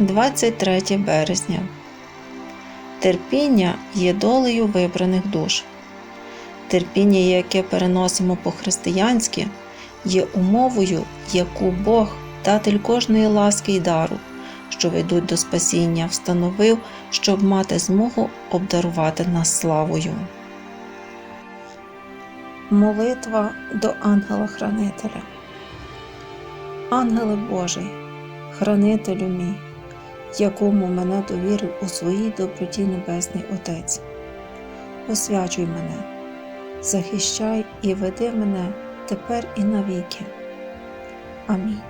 23 березня. Терпіння є долею вибраних душ. Терпіння, яке переносимо по-християнськи, є умовою, яку Бог, датель кожної ласки й дару, що ведуть до спасіння, встановив, щоб мати змогу обдарувати нас славою. Молитва до ангела-хранителя. Ангеле Божий, хранителю мій, якому мене довірив у своїй доброті Небесний Отець. Освячуй мене, захищай і веди мене тепер і навіки. Амінь.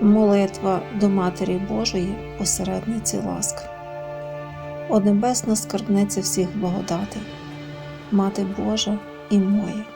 Молитва до Матері Божої, посередниці ласки. О небесна скарбниця всіх благодатей, Мати Божа і моя.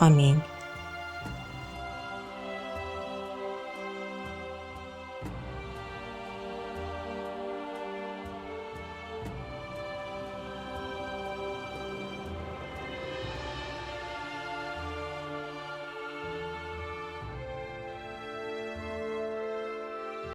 Амінь.